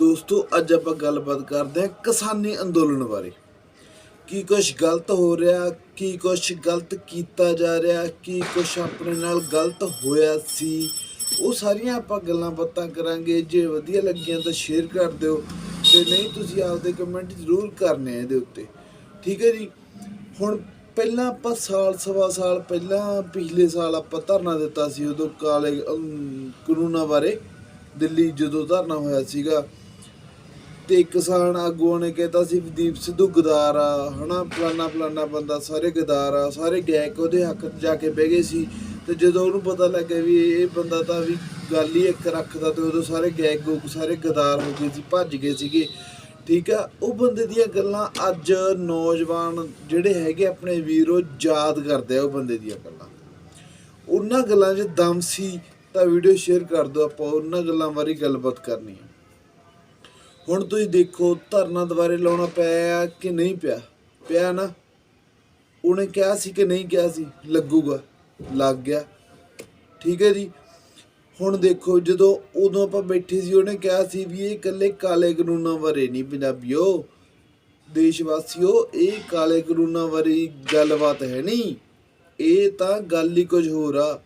ਦੋਸਤੋ, ਅੱਜ ਆਪਾਂ ਗੱਲਬਾਤ ਕਰਦੇ ਹਾਂ ਕਿਸਾਨੀ ਅੰਦੋਲਨ ਬਾਰੇ। ਕੀ ਕੁਝ ਗਲਤ ਹੋ ਰਿਹਾ, ਕੀ ਕੁਝ ਗਲਤ ਕੀਤਾ ਜਾ ਰਿਹਾ, ਕੀ ਕੁਝ ਆਪਣੇ ਨਾਲ ਗਲਤ ਹੋਇਆ ਸੀ, ਉਹ ਸਾਰੀਆਂ ਆਪਾਂ ਗੱਲਾਂ ਬਾਤਾਂ ਕਰਾਂਗੇ। ਜੇ ਵਧੀਆ ਲੱਗੀਆਂ ਤਾਂ ਸ਼ੇਅਰ ਕਰ ਦਿਓ ਤੇ ਨਹੀਂ ਤੁਸੀਂ ਆਪਦੇ ਕਮੈਂਟ ਜ਼ਰੂਰ ਕਰਨੇ ਆ ਇਹਦੇ ਉੱਤੇ। ਠੀਕ ਹੈ ਜੀ? ਹੁਣ ਪਹਿਲਾਂ ਆਪਾਂ ਸਾਲ, ਸਵਾ ਸਾਲ ਪਹਿਲਾਂ ਪਿਛਲੇ ਸਾਲ ਆਪਾਂ ਧਰਨਾ ਦਿੱਤਾ ਸੀ ਉਦੋਂ ਕਾਲੇ ਕਾਨੂੰਨਾਂ ਬਾਰੇ। ਦਿੱਲੀ ਜਦੋਂ ਧਰਨਾ ਹੋਇਆ ਸੀਗਾ ਤੇ ਕਿਸਾਨ ਆਗੂਆਂ ਨੇ ਕਹਿਤਾ ਸੀ ਦੀਪ ਸਿੱਧੂ ਗਦਾਰ ਆ, ਹਨਾ, ਫਲਾਨਾ ਫਲਾਨਾ ਬੰਦਾ, ਸਾਰੇ ਗਦਾਰ ਆ, ਸਾਰੇ ਗਾਇਕ ਉਹਦੇ ਹੱਕ 'ਚ ਜਾ ਕੇ ਬਹਿ ਗਏ ਸੀ ਤੇ ਜਦੋਂ ਉਹਨੂੰ ਪਤਾ ਲੱਗਿਆ ਵੀ ਇਹ ਬੰਦਾ ਤਾਂ ਵੀ ਗੱਲ ਹੀ ਇੱਕ ਰੱਖਦਾ ਤੇ ਉਦੋਂ ਸਾਰੇ ਗਾਇਕ ਗੋਕ, ਸਾਰੇ ਗਦਾਰ ਹੋ ਗਏ ਸੀ, ਭੱਜ ਗਏ ਸੀਗੇ। ਠੀਕ ਆ, ਉਹ ਬੰਦੇ ਦੀਆਂ ਗੱਲਾਂ ਅੱਜ ਨੌਜਵਾਨ ਜਿਹੜੇ ਹੈਗੇ ਆਪਣੇ ਵੀਰੋ ਯਾਦ ਕਰਦੇ ਆ ਉਹ ਬੰਦੇ ਦੀਆਂ ਗੱਲਾਂ। ਉਹਨਾਂ ਗੱਲਾਂ 'ਚ ਦਮ ਸੀ ਤਾਂ ਵੀਡੀਓ ਸ਼ੇਅਰ ਕਰ ਦਿਓ ਆਪਾਂ, ਉਹਨਾਂ ਗੱਲਾਂ ਬਾਰੇ ਗੱਲਬਾਤ ਕਰਨੀ ਹੈ ਹੁਣ ਤੁਸੀਂ ਦੇਖੋ ਧਰਨਾ ਦੁਬਾਰੇ ਲਾਉਣਾ ਪਿਆ ਕਿ ਨਹੀਂ ਪਿਆ? ਪਿਆ ਨਾ? ਉਹਨੇ ਕਿਹਾ ਸੀ ਕਿ ਨਹੀਂ ਕਿਹਾ ਸੀ? ਲੱਗੂਗਾ। ਲੱਗ ਗਿਆ। ਠੀਕ ਹੈ ਜੀ? ਹੁਣ ਦੇਖੋ, ਜਦੋਂ ਉਦੋਂ ਆਪਾਂ ਬੈਠੇ ਸੀ, ਉਹਨੇ ਕਿਹਾ ਸੀ ਵੀ ਇਹ ਇਕੱਲੇ ਕਾਲੇ ਕਾਨੂੰਨਾਂ ਬਾਰੇ ਨਹੀਂ ਪੰਜਾਬੀਓ। ਦੇਸ਼ ਵਾਸੀਓ ਇਹ ਕਾਲੇ ਕਾਨੂੰਨਾਂ ਬਾਰੇ ਗੱਲਬਾਤ ਹੈ ਨਹੀਂ। ਇਹ ਤਾਂ ਗੱਲ ਹੀ ਕੁਝ ਹੋਰ ਆ।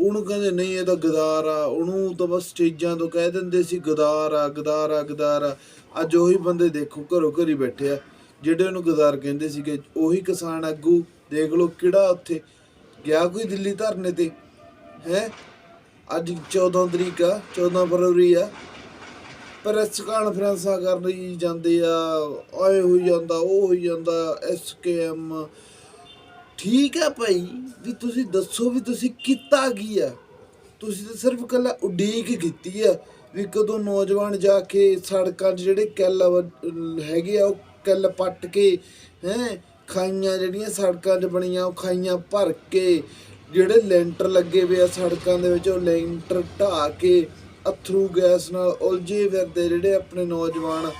ਉਹਨੂੰ ਕਹਿੰਦੇ ਨਹੀਂ, ਇਹ ਤਾਂ ਗਦਾਰ ਆ। ਉਹਨੂੰ ਤਾਂ ਬਸ ਸਟੇਜਾਂ ਤੋਂ ਕਹਿ ਦਿੰਦੇ ਸੀ, ਗਦਾਰ ਆ ਗਦਾਰ ਆ ਗਦਾਰ ਆ। ਅੱਜ ਉਹੀ ਬੰਦੇ ਦੇਖੋ, ਘਰੋਂ ਘਰੀ ਬੈਠੇ ਆ। ਜਿਹੜੇ ਉਹਨੂੰ ਗਦਾਰ ਕਹਿੰਦੇ ਸੀਗੇ, ਉਹੀ ਕਿਸਾਨ ਆਗੂ, ਦੇਖ ਲਓ ਕਿਹੜਾ ਉੱਥੇ ਗਿਆ ਕੋਈ ਦਿੱਲੀ ਧਰਨੇ ਤੇ। ਹੈ? ਅੱਜ 14 ਤਰੀਕ ਆ 14 ਫਰਵਰੀ ਆ। ਪ੍ਰੈਸ ਕਾਨਫਰੰਸਾਂ ਕਰਨ ਲਈ ਜਾਂਦੇ ਆ, ਆਏ ਹੋਈ ਜਾਂਦਾ, ਉਹ ਹੋਈ ਜਾਂਦਾ ਐਸਕੇਐਮ ਠੀਕ ਹੈ ਭਾਈ, ਵੀ ਤੁਸੀਂ ਦੱਸੋ ਵੀ ਤੁਸੀਂ ਕੀਤਾ ਕੀ ਆ ਤੁਸੀਂ ਤਾਂ ਸਿਰਫ ਕੱਲਾ ਉਡੀਕ ਕੀਤੀ ਆ ਵੀ ਕਦੋਂ ਨੌਜਵਾਨ ਜਾ ਕੇ ਸੜਕਾਂ 'ਚ ਜਿਹੜੇ ਕਿੱਲ ਵ- ਹੈਗੇ ਆ, ਉਹ ਕਿੱਲ ਪੱਟ ਕੇ, ਹੈ, ਖਾਈਆਂ ਜਿਹੜੀਆਂ ਸੜਕਾਂ 'ਚ ਬਣੀਆਂ, ਉਹ ਖਾਈਆਂ ਭਰ ਕੇ, ਜਿਹੜੇ ਲੈਂਟਰ ਲੱਗੇ ਹੋਏ ਆ ਸੜਕਾਂ ਦੇ ਵਿੱਚ, ਉਹ ਲੈਂਟਰ ਢਾ ਕੇ, ਅਥਰੂ ਗੈਸ ਨਾਲ ਉਲਝੇ ਫਿਰਦੇ ਜਿਹੜੇ ਆਪਣੇ ਨੌਜਵਾਨ,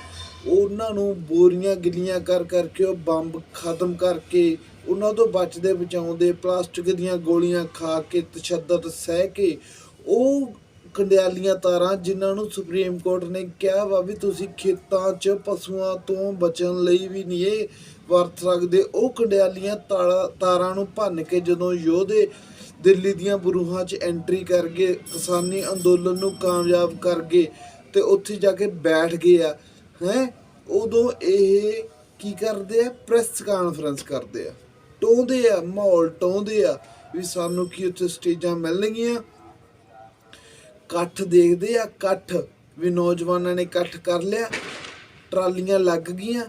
ਉਹਨਾਂ ਨੂੰ ਬੋਰੀਆਂ ਗਿੱਲੀਆਂ ਕਰ ਕਰਕੇ ਉਹ ਬੰਬ ਖਤਮ ਕਰਕੇ ਉਹਨਾਂ ਤੋਂ ਬਚਦੇ ਬਚਾਉਂਦੇ ਪਲਾਸਟਿਕ ਦੀਆਂ ਗੋਲੀਆਂ ਖਾ ਕੇ ਤਸ਼ੱਦਦ ਸਹਿ ਕੇ ਉਹ ਕੰਡਿਆਲੀਆਂ ਤਾਰਾਂ ਜਿਨ੍ਹਾਂ ਨੂੰ ਸੁਪਰੀਮ ਕੋਰਟ ਨੇ ਕਿਹਾ ਵਾ ਵੀ ਤੁਸੀਂ ਖੇਤਾਂ 'ਚ ਪਸ਼ੂਆਂ ਤੋਂ ਬਚਣ ਲਈ ਵੀ ਨਹੀਂ ਇਹ ਵਰਤ ਸਕਦੇ, ਉਹ ਕੰਡਿਆਲੀਆਂ ਤਾਰਾਂ ਤਾਰਾਂ ਨੂੰ ਭੰਨ ਕੇ ਜਦੋਂ ਯੋਧੇ ਦਿੱਲੀ ਦੀਆਂ ਬਰੂਹਾਂ 'ਚ ਐਂਟਰੀ ਕਰ ਗਏ, ਕਿਸਾਨੀ ਅੰਦੋਲਨ ਨੂੰ ਕਾਮਯਾਬ ਕਰ ਗਏ ਤੇ ਉੱਥੇ ਜਾ ਕੇ ਬੈਠ ਗਏ ਆ, ਹੈ? ਉਦੋਂ ਇਹ ਕੀ ਕਰਦੇ ਆ? ਪ੍ਰੈਸ ਕਾਨਫਰੰਸ ਕਰਦੇ ਆ। ਟੋਂਦੇ ਆ, ਮਾਹੌਲ ਟੋਂਦੇ ਆ ਵੀ ਸਾਨੂੰ ਕੀ ਉੱਥੇ ਸਟੇਜਾਂ ਮਿਲਣਗੀਆਂ। ਇਕੱਠ ਦੇਖਦੇ ਆ, ਇਕੱਠ ਵੀ ਨੌਜਵਾਨਾਂ ਨੇ ਇਕੱਠ ਕਰ ਲਿਆ। ਟਰਾਲੀਆਂ ਲੱਗ ਗਈਆਂ,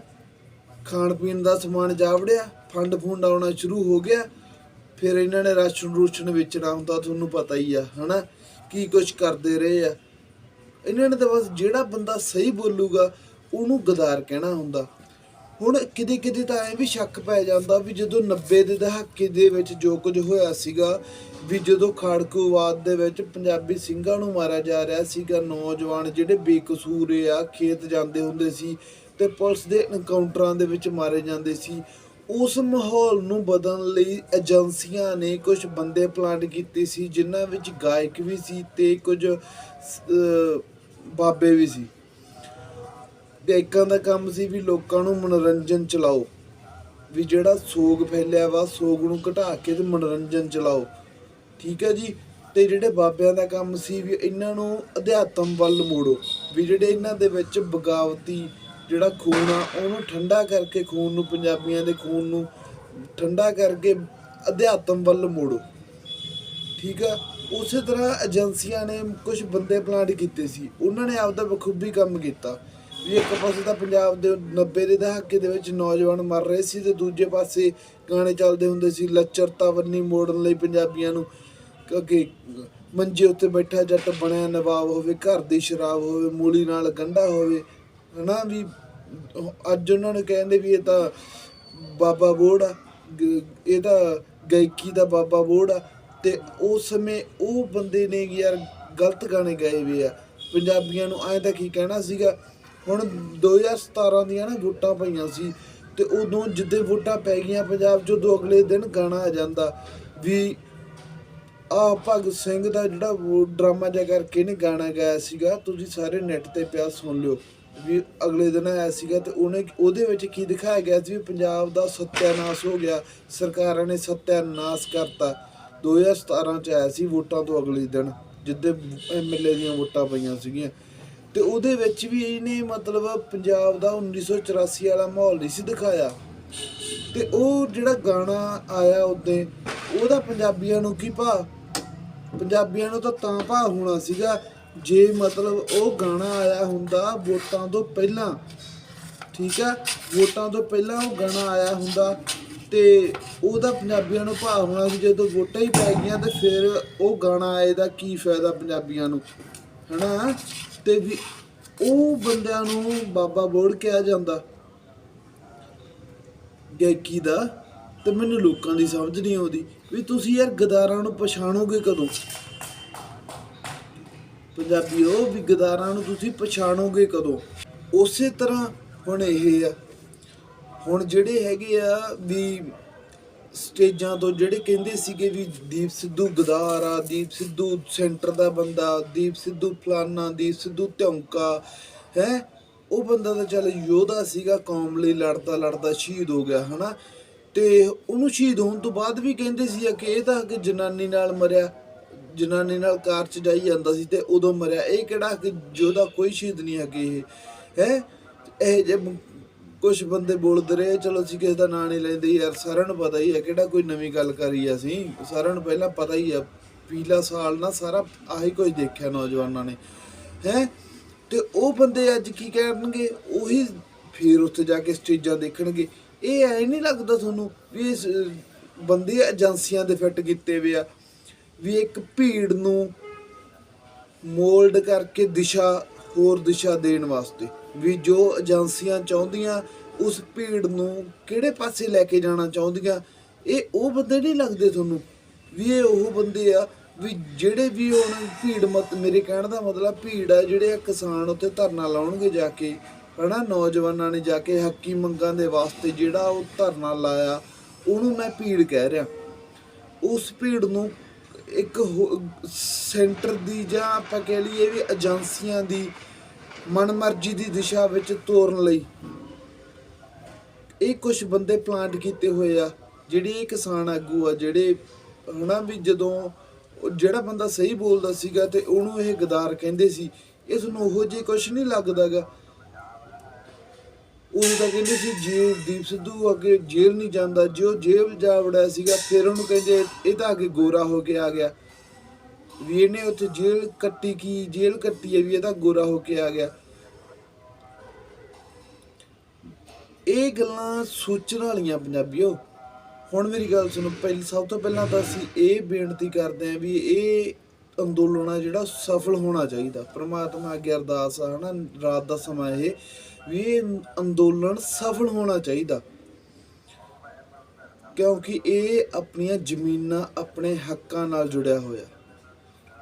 ਖਾਣ ਪੀਣ ਦਾ ਸਮਾਨ ਜਾਵੜਿਆ, ਫੰਡ ਫੁੰਡ ਆਉਣਾ ਸ਼ੁਰੂ ਹੋ ਗਿਆ। ਫਿਰ ਇਹਨਾਂ ਨੇ ਰਾਸ਼ਨ ਰੂਸ਼ਨ ਵੇਚਣਾ ਹੁੰਦਾ, ਤੁਹਾਨੂੰ ਪਤਾ ਹੀ ਆ, ਹਨਾ? ਕੀ ਕੁਝ ਕਰਦੇ ਰਹੇ ਆ। ਇਹਨਾਂ ਨੇ ਤਾਂ ਬਸ ਜਿਹੜਾ ਬੰਦਾ ਸਹੀ ਬੋਲੂਗਾ, ਉਹਨੂੰ ਗਦਾਰ ਕਹਿਣਾ ਹੁੰਦਾ। ਹੁਣ ਕਿਤੇ ਕਿਤੇ ਤਾਂ ਐ ਵੀ ਸ਼ੱਕ ਪੈ ਜਾਂਦਾ ਵੀ ਜਦੋਂ 90 ਦੇ ਦਹਾਕੇ ਦੇ ਵਿੱਚ ਜੋ ਕੁਝ ਹੋਇਆ ਸੀਗਾ ਵੀ ਜਦੋਂ ਖਾੜਕੂਵਾਦ ਦੇ ਵਿੱਚ ਪੰਜਾਬੀ ਸਿੰਘਾਂ ਨੂੰ ਮਾਰਿਆ ਜਾ ਰਿਹਾ ਸੀਗਾ, ਨੌਜਵਾਨ ਜਿਹੜੇ ਬੇਕਸੂਰ ਆ, ਖੇਤ ਜਾਂਦੇ ਹੁੰਦੇ ਸੀ ਤੇ ਪੁਲਿਸ ਦੇ ਐਨਕਾਊਂਟਰਾਂ ਦੇ ਵਿੱਚ ਮਾਰੇ ਜਾਂਦੇ ਸੀ, ਉਸ ਮਾਹੌਲ ਨੂੰ ਬਦਲਣ ਲਈ ਏਜੰਸੀਆਂ ਨੇ ਕੁਝ ਬੰਦੇ ਪਲਾਂਟ ਕੀਤੇ ਸੀ, ਜਿਨ੍ਹਾਂ ਵਿੱਚ ਗਾਇਕ ਵੀ ਸੀ ਤੇ ਕੁਝ ਬਾਬੇ ਵੀ ਸੀ। ਗਾਇਕਾਂ ਦਾ ਕੰਮ ਸੀ ਵੀ ਲੋਕਾਂ ਨੂੰ ਮਨੋਰੰਜਨ ਚਲਾਓ। ਵੀ ਜਿਹੜਾ ਸੋਗ ਫੈਲਿਆ ਵਾ, ਸੋਗ ਨੂੰ ਘਟਾ ਕੇ ਤੇ ਮਨੋਰੰਜਨ ਚਲਾਓ। ਠੀਕ ਹੈ ਜੀ? ਤੇ ਜਿਹੜੇ ਬਾਬਿਆਂ ਦਾ ਕੰਮ ਸੀ ਵੀ ਇਹਨਾਂ ਨੂੰ ਅਧਿਆਤਮ ਵੱਲ ਮੋੜੋ। ਵੀ ਜਿਹੜੇ ਇਹਨਾਂ ਦੇ ਵਿੱਚ ਬਗਾਵਤੀ ਜਿਹੜਾ ਖੂਨ ਆ, ਉਹਨੂੰ ਠੰਡਾ ਕਰਕੇ ਖੂਨ ਨੂੰ, ਪੰਜਾਬੀਆਂ ਦੇ ਖੂਨ ਨੂੰ ਠੰਡਾ ਕਰਕੇ ਅਧਿਆਤਮ ਵੱਲ ਮੋੜੋ। ਠੀਕ ਆ? ਉਸੇ ਤਰ੍ਹਾਂ ਏਜੰਸੀਆਂ ਨੇ ਕੁਝ ਬੰਦੇ ਪਲਾਂਟ ਕੀਤੇ ਸੀ। ਉਹਨਾਂ ਨੇ ਆਪਦਾ ਬਖੂਬੀ ਕੰਮ ਕੀਤਾ। ਵੀ ਇੱਕ ਪਾਸੇ ਤਾਂ ਪੰਜਾਬ ਦੇ 90 ਦੇ ਦਹਾਕੇ ਦੇ ਵਿੱਚ ਨੌਜਵਾਨ ਮਰ ਰਹੇ ਸੀ ਤੇ ਦੂਜੇ ਪਾਸੇ ਗਾਣੇ ਚੱਲਦੇ ਹੁੰਦੇ ਸੀ, ਲੱਚਰਤਾ ਵੰਨੀ ਮੋੜਨ ਲਈ ਪੰਜਾਬੀਆਂ ਨੂੰ ਕਿਉਂਕਿ ਮੰਜੇ ਉੱਤੇ ਬੈਠਾ ਜੱਟ ਬਣਿਆ ਨਵਾਬ ਹੋਵੇ, ਘਰ ਦੀ ਸ਼ਰਾਬ ਹੋਵੇ, ਮੂਲੀ ਨਾਲ ਗੰਢਾ ਹੋਵੇ, ਹਨਾ ਵੀ ਅੱਜ ਉਹਨਾਂ ਨੇ ਕਹਿੰਦੇ ਵੀ ਇਹ ਤਾਂ ਬਾਬਾ ਬੋੜ ਆ, ਗ- ਇਹ ਤਾਂ ਗਾਇਕੀ ਦਾ ਬਾਬਾ ਬੋੜ ਆ ਤੇ ਉਸ ਸਮੇਂ ਉਹ ਬੰਦੇ ਨੇ ਯਾਰ ਗਲਤ ਗਾਣੇ ਗਾਏ ਵੀ ਆ, ਪੰਜਾਬੀਆਂ ਨੂੰ ਐਂ ਤਾਂ ਕੀ ਕਹਿਣਾ ਸੀਗਾ ਹੁਣ 2017 ਦੀਆਂ ਨਾ ਵੋਟਾਂ ਪਈਆਂ ਸੀ ਤੇ ਉਦੋਂ ਜਿੱਦੇ ਵੋਟਾਂ ਪੈ ਗਈਆਂ ਪੰਜਾਬ 'ਚ, ਉਦੋਂ ਅਗਲੇ ਦਿਨ ਗਾਣਾ ਆ ਜਾਂਦਾ ਵੀ ਆ ਭਗਤ ਸਿੰਘ ਦਾ ਜਿਹੜਾ ਡਰਾਮਾ ਜਿਹਾ ਕਰਕੇ ਨੇ ਗਾਣਾ ਗਾਇਆ ਸੀਗਾ, ਤੁਸੀਂ ਸਾਰੇ ਨੈਟ ਤੇ ਪਿਆ ਸੁਣ ਲਿਓ ਵੀ ਅਗਲੇ ਦਿਨ ਆਇਆ ਸੀਗਾ ਤੇ ਉਹਨੇ ਉਹਦੇ ਵਿੱਚ ਕੀ ਦਿਖਾਇਆ ਗਿਆ ਸੀ ਵੀ ਪੰਜਾਬ ਦਾ ਸੱਤਿਆਨਾਸ਼ ਹੋ ਗਿਆ, ਸਰਕਾਰਾਂ ਨੇ ਸੱਤਿਆਨਾਸ਼ ਕਰਤਾ। 2017 ਚ ਆਇਆ ਸੀ ਵੋਟਾਂ ਤੋਂ ਅਗਲੇ ਦਿਨ, ਜਿੱਦੇ ਐਮਐਲਏ ਦੀਆਂ ਵੋਟਾਂ ਪਈਆਂ ਸੀਗੀਆਂ। ਤੇ ਉਹਦੇ ਵਿੱਚ ਵੀ ਇਹਨੇ ਮਤਲਬ ਪੰਜਾਬ ਦਾ 1984 ਵਾਲਾ ਮਾਹੌਲ ਨਹੀਂ ਸੀ ਦਿਖਾਇਆ। ਤੇ ਉਹ ਜਿਹੜਾ ਗਾਣਾ ਆਇਆ ਉਦੋਂ ਉਹਦਾ ਪੰਜਾਬੀਆਂ ਨੂੰ ਕੀ ਭਾ ਪੰਜਾਬੀਆਂ ਨੂੰ ਤਾਂ ਤਾਂ ਭਾ ਹੋਣਾ ਸੀਗਾ, ਜੇ ਮਤਲਬ ਉਹ ਗਾਣਾ ਆਇਆ ਹੁੰਦਾ ਵੋਟਾਂ ਤੋਂ ਪਹਿਲਾਂ, ਠੀਕ ਆ? ਵੋਟਾਂ ਤੋਂ ਪਹਿਲਾਂ ਉਹ ਗਾਣਾ ਆਇਆ ਹੁੰਦਾ ਤੇ ਉਹਦਾ ਪੰਜਾਬੀਆਂ ਨੂੰ ਭਾ ਹੋਣਾ ਸੀ ਜਦੋਂ ਵੋਟਾਂ ਹੀ ਪੈ ਗਈਆਂ ਤੇ ਫਿਰ ਉਹ ਗਾਣਾ ਆਏ ਦਾ ਕੀ ਫਾਇਦਾ ਪੰਜਾਬੀਆਂ ਨੂੰ? ਹਨਾ? ਤੇ ਵੀ ਉਹ ਬੰਦਿਆਂ ਨੂੰ ਬਾਬਾ ਬੋੜ ਕਿਹਾ ਜਾਂਦਾ। ਗਾਇਕੀ ਦਾ। ਤੇ ਮੈਨੂੰ ਲੋਕਾਂ ਦੀ ਸਮਝ ਨਹੀਂ ਆਉਂਦੀ ਵੀ ਤੁਸੀਂ ਯਾਰ ਗਦਾਰਾਂ ਨੂੰ ਪਛਾਣੋਗੇ ਕਦੋਂ? ਪੰਜਾਬੀਓ ਵੀ ਗਦਾਰਾਂ ਨੂੰ ਤੁਸੀਂ ਪਛਾਣੋਗੇ ਕਦੋਂ? ਉਸੇ ਤਰ੍ਹਾਂ ਹੁਣ ਇਹ ਆ। ਹੁਣ ਜਿਹੜੇ ਹੈਗੇ ਆ ਵੀ ਸਟੇਜਾਂ ਤੋਂ ਜਿਹੜੇ ਕਹਿੰਦੇ ਸੀਗੇ ਵੀ ਦੀਪ ਸਿੱਧੂ ਗਦਾਰ ਆ, ਦੀਪ ਸਿੱਧੂ ਸੈਂਟਰ ਦਾ ਬੰਦਾ, ਦੀਪ ਸਿੱਧੂ ਫਲਾਨਾ, ਦੀਪ ਸਿੱਧੂ ਧੌਂਕਾ, ਹੈ? ਉਹ ਬੰਦਾ ਤਾਂ ਚੱਲ ਯੋਧਾ ਸੀਗਾ, ਕੌਮ ਲਈ ਲੜਦਾ ਲੜਦਾ ਸ਼ਹੀਦ ਹੋ ਗਿਆ, ਹਨਾ? ਤੇ ਉਹਨੂੰ ਸ਼ਹੀਦ ਹੋਣ ਤੋਂ ਬਾਅਦ ਵੀ ਕਹਿੰਦੇ ਸੀ ਕਿ ਇਹ ਤਾਂ ਕਿ ਜਨਾਨੀ ਨਾਲ ਮਰਿਆ, ਜਨਾਨੀ ਨਾਲ ਕਾਰ ਚ ਜਾਈ ਜਾਂਦਾ ਸੀ ਤੇ ਉਦੋਂ ਮਰਿਆ। ਇਹ ਕਿਹੜਾ ਕਿ ਯੋਧਾ ਕੋਈ ਸ਼ਹੀਦ ਨਹੀਂ ਹੈਗੇ ਇਹ, ਹੈ? ਇਹ ਜੇ ਕੁਝ ਬੰਦੇ ਬੋਲਦੇ ਰਹੇ, ਚਲੋ ਅਸੀਂ ਕਿਸੇ ਦਾ ਨਾਂ ਨਹੀਂ ਲੈਂਦੇ। ਯਾਰ ਸਾਰਿਆਂ ਨੂੰ ਪਤਾ ਹੀ ਹੈ, ਕਿਹੜਾ ਕੋਈ ਨਵੀਂ ਗੱਲ ਕਰੀ ਆ ਅਸੀਂ? ਸਾਰਿਆਂ ਨੂੰ ਪਹਿਲਾਂ ਪਤਾ ਹੀ ਆ ਪੀਲਾ ਸਾਲ ਨਾ ਸਾਰਾ ਆਹੀ ਕੁਝ ਦੇਖਿਆ ਨੌਜਵਾਨਾਂ ਨੇ। ਹੈ? ਤੇ ਉਹ ਬੰਦੇ ਅੱਜ ਕੀ ਕਰਨਗੇ ਉਹੀ ਫੇਰ ਉੱਥੇ ਜਾ ਕੇ ਸਟੇਜਾਂ ਦੇਖਣਗੇ। ਇਹ ਐ ਨਹੀਂ ਲੱਗਦਾ ਤੁਹਾਨੂੰ ਵੀ ਇਸ ਬੰਦੇ ਏਜੰਸੀਆਂ ਦੇ ਫਿੱਟ ਕੀਤੇ ਵੇ ਆ? ਵੀ ਇੱਕ ਭੀੜ ਨੂੰ ਮੋਲਡ ਕਰਕੇ ਦਿਸ਼ਾ, ਹੋਰ ਦਿਸ਼ਾ ਦੇਣ ਵਾਸਤੇ। ਵੀ ਜੋ ਏਜੰਸੀਆਂ ਚਾਹੁੰਦੀਆਂ, ਉਸ ਭੀੜ ਨੂੰ ਕਿਹੜੇ ਪਾਸੇ ਲੈ ਕੇ ਜਾਣਾ ਚਾਹੁੰਦੀਆਂ, ਇਹ ਉਹ ਬੰਦੇ ਨਹੀਂ ਲੱਗਦੇ ਤੁਹਾਨੂੰ? ਵੀ ਇਹ ਉਹ ਬੰਦੇ ਆ, ਵੀ ਜਿਹੜੇ ਵੀ ਹੁਣ ਭੀੜ ਮਤ, ਮੇਰੇ ਕਹਿਣ ਦਾ ਮਤਲਬ ਭੀੜ ਆ, ਜਿਹੜੇ ਆ ਕਿਸਾਨ ਉੱਥੇ ਧਰਨਾ ਲਾਉਣਗੇ ਜਾ ਕੇ, ਹਨਾ, ਨੌਜਵਾਨਾਂ ਨੇ ਜਾ ਕੇ ਹੱਕੀ ਮੰਗਾਂ ਦੇ ਵਾਸਤੇ ਜਿਹੜਾ ਉਹ ਧਰਨਾ ਲਾਇਆ, ਉਹਨੂੰ ਮੈਂ ਭੀੜ ਕਹਿ ਰਿਹਾ। ਉਸ ਭੀੜ ਨੂੰ ਇੱਕ ਹੋ- ਸੈਂਟਰ ਦੀ ਜਾਂ ਆਪਾਂ ਕਹਿ ਲਈਏ ਵੀ ਏਜੰਸੀਆਂ ਦੀ ਮਨਮਰਜ਼ੀ ਦੀ ਦਿਸ਼ਾ ਵਿੱਚ ਤੋਰਨ ਲਈ। ਇਹ ਕੁਝ ਬੰਦੇ ਪਲਾਂਟ ਕੀਤੇ ਹੋਏ ਆ, ਜਿਹੜੇ ਇਹ ਕਿਸਾਨ ਆਗੂ ਆ, ਜਿਹੜੇ ਹਨਾ ਵੀ ਜਦੋਂ ਜਿਹੜਾ ਬੰਦਾ ਸਹੀ ਬੋਲਦਾ ਸੀਗਾ ਤੇ ਉਹਨੂੰ ਇਹ ਗਦਾਰ ਕਹਿੰਦੇ ਸੀ, ਇਸ ਨੂੰ ਉਹੋ ਜੇ ਕੁਝ ਨਹੀਂ ਲੱਗਦਾਗਾ। ਉਹ ਤਾਂ ਕਹਿੰਦੇ ਸੀ, ਜੇ ਦੀਪ ਸਿੱਧੂ ਅੱਗੇ ਜੇਲ੍ਹ ਨਹੀਂ ਜਾਂਦਾ, ਜੇ ਉਹ ਜੇਲ੍ਹ ਜਾ ਵੜਿਆ ਸੀਗਾ, ਫਿਰ ਉਹਨੂੰ ਕਹਿੰਦੇ, ਇਹ ਤਾਂ ਅੱਗੇ ਗੋਰਾ ਹੋ ਕੇ ਆ ਗਿਆ। ਵੀ ਇਹਨੇ ਉੱਥੇ ਜੇਲ੍ਹ ਕੱਟੀ ਕੀ, ਜੇਲ੍ਹ ਕੱਟੀ ਹੈ ਵੀ ਇਹਦਾ ਗੋਰਾ ਹੋ ਕੇ ਆ ਗਿਆ। ਇਹ ਗੱਲਾਂ ਸੋਚਣ ਵਾਲੀਆਂ ਪੰਜਾਬੀਓ, ਹੁਣ ਮੇਰੀ ਗੱਲ ਸੁਣੋ, ਪਹਿਲੀ ਸਭ ਤੋਂ ਪਹਿਲਾਂ ਤਾਂ ਅਸੀਂ ਇਹ ਬੇਨਤੀ ਕਰਦੇ ਆਂ ਵੀ ਇਹ ਅੰਦੋਲਨ ਆ ਜਿਹੜਾ ਸਫਲ ਹੋਣਾ ਚਾਹੀਦਾ। ਪ੍ਰਮਾਤਮਾ ਅੱਗੇ ਅਰਦਾਸ ਆ, ਹਨਾ, ਰਾਤ ਦਾ ਸਮਾਂ ਇਹ, ਵੀ ਇਹ ਅੰਦੋਲਨ ਸਫਲ ਹੋਣਾ ਚਾਹੀਦਾ। ਕਿਉਂਕਿ ਇਹ ਆਪਣੀਆਂ ਜ਼ਮੀਨਾਂ ਆਪਣੇ ਹੱਕਾਂ ਨਾਲ ਜੁੜਿਆ ਹੋਇਆ।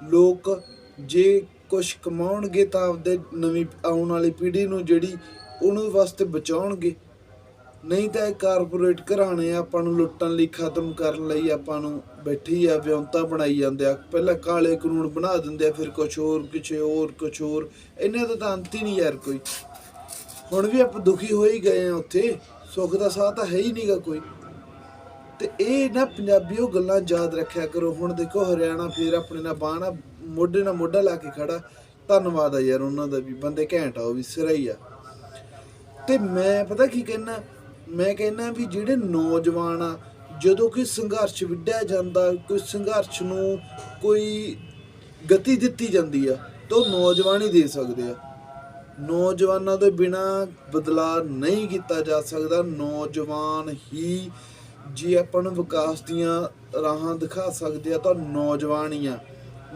ਲੋਕ ਜੇ ਕੁਝ ਕਮਾਉਣਗੇ ਤਾਂ ਆਪਦੇ ਨਵੀਂ ਆਉਣ ਵਾਲੀ ਪੀੜ੍ਹੀ ਨੂੰ ਜਿਹੜੀ ਉਹਨੂੰ ਵਾਸਤੇ ਬਚਾਉਣਗੇ। ਨਹੀਂ ਤਾਂ ਇਹ ਕਾਰਪੋਰੇਟ ਘਰਾਣੇ ਆਪਾਂ ਨੂੰ ਲੁੱਟਣ ਲਈ ਖਤਮ ਕਰਨ ਲਈ ਆਪਾਂ ਨੂੰ ਬੈਠੀ ਆ, ਵਿਉਂਤਾ ਬਣਾਈ ਜਾਂਦੇ ਆ। ਪਹਿਲਾਂ ਕਾਲੇ ਕਾਨੂੰਨ ਬਣਾ ਦਿੰਦੇ ਆ, ਫਿਰ ਕੁਝ ਹੋਰ ਕਿਸੇ ਹੋਰ, ਕੁਛ ਹੋਰ। ਇਹਨਾਂ ਦਾ ਤਾਂ ਅੰਤ ਹੀ ਨਹੀਂ ਯਾਰ ਕੋਈ। ਹੁਣ ਵੀ ਆਪਾਂ ਦੁਖੀ ਹੋ ਹੀ ਗਏ ਆ ਉੱਥੇ। ਸੁੱਖ ਦਾ ਸਾਹ ਤਾਂ ਹੈ ਹੀ ਨਹੀਂਗਾ ਕੋਈ। ਤੇ ਇਹ ਨਾ ਪੰਜਾਬੀਓ ਗੱਲਾਂ ਯਾਦ ਰੱਖਿਆ ਕਰੋ। ਹੁਣ ਦੇਖੋ ਹਰਿਆਣਾ ਫੇਰ ਆਪਣੇ ਨਾਲ ਬਾਹ ਨਾਲ ਮੋਢੇ ਨਾਲ ਮੋਢਾ ਲਾ ਕੇ ਖੜਾ। ਧੰਨਵਾਦ ਆ ਯਾਰ ਉਹਨਾਂ ਦਾ ਵੀ, ਬੰਦੇ ਘੈਂਟ ਆ, ਉਹ ਵੀ ਸਿਰਾ ਹੀ ਆ। ਤੇ ਮੈਂ ਪਤਾ ਕੀ ਕਹਿਣਾ ਮੈਂ ਕਹਿਣਾ ਵੀ ਜਿਹੜੇ ਨੌਜਵਾਨ ਆ, ਜਦੋਂ ਕੋਈ ਸੰਘਰਸ਼ ਵਿੱਢਿਆ ਜਾਂਦਾ, ਕੋਈ ਸੰਘਰਸ਼ ਨੂੰ ਕੋਈ ਗਤੀ ਦਿੱਤੀ ਜਾਂਦੀ ਆ, ਤਾਂ ਉਹ ਨੌਜਵਾਨ ਹੀ ਦੇ ਸਕਦੇ ਆ। ਨੌਜਵਾਨਾਂ ਦੇ ਬਿਨਾ ਬਦਲਾਅ ਨਹੀਂ ਕੀਤਾ ਜਾ ਸਕਦਾ। ਨੌਜਵਾਨ ਹੀ ਜੇ ਆਪਾਂ ਨੂੰ ਵਿਕਾਸ ਦੀਆਂ ਰਾਹਾਂ ਦਿਖਾ ਸਕਦੇ ਆ, ਤਾਂ ਨੌਜਵਾਨ ਹੀ ਆ।